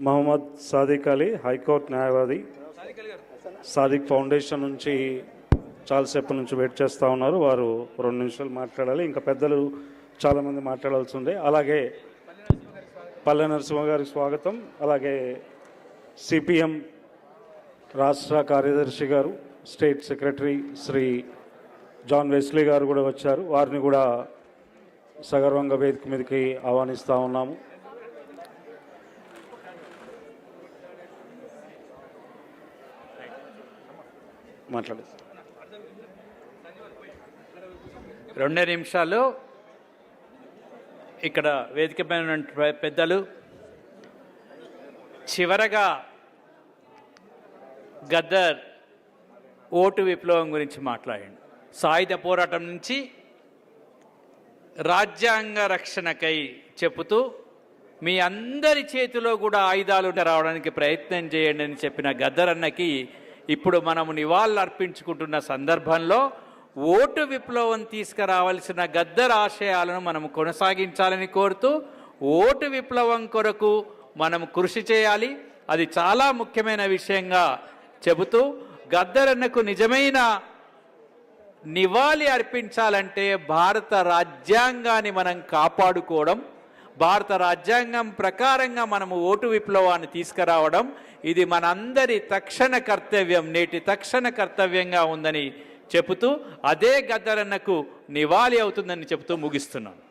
Mohammed Sadiq Ali high court న్యాయవాది. Sadiq foundation నుంచి చాలాసేపు నుంచి వెయిట్ చేస్తూ ఉన్నారు. వారు రెండు నిమిషాలు మాట్లాడాలి. ఇంకా పెద్దలు చాలామంది మాట్లాడాల్సి ఉంది. అలాగే పల్లె నరసింహ గారికి స్వాగతం. అలాగే సిపిఎం రాష్ట్ర కార్యదర్శి గారు state secretary Shri John Wesley గారు కూడా వచ్చారు. వారిని కూడా సగర్వంగ వేదిక మీదకి ఆహ్వానిస్తూ ఉన్నాము. మాట్లాడు రెండే నిమిషాలు. ఇక్కడ వేదికపైన పెద్దలు చివరగా గద్దర్ ఓటు విప్లవం గురించి మాట్లాడండి. సాయుధ పోరాటం నుంచి రాజ్యాంగ రక్షణకై చెబుతూ మీ అందరి చేతిలో కూడా ఆయుధాలు రావడానికి ప్రయత్నం చేయండి అని చెప్పిన గద్దర్ అన్నకి ఇప్పుడు మనము నివాళులు అర్పించుకుంటున్న సందర్భంలో ఓటు విప్లవం తీసుకురావాల్సిన గద్దర్ ఆశయాలను మనం కొనసాగించాలని కోరుతూ ఓటు విప్లవం కొరకు మనం కృషి చేయాలి. అది చాలా ముఖ్యమైన విషయంగా చెబుతూ గద్దరన్నకు నిజమైన నివాళి అర్పించాలంటే భారత రాజ్యాంగాన్ని మనం కాపాడుకోవడం భారత రాజ్యాంగం ప్రకారంగా మనము ఓటు విప్లవాన్ని తీసుకురావడం ఇది మనందరి తక్షణ కర్తవ్యం నేటి తక్షణ కర్తవ్యంగా ఉందని చెబుతూ అదే గద్దరన్నకు నివాళి అవుతుందని చెబుతూ ముగిస్తున్నాను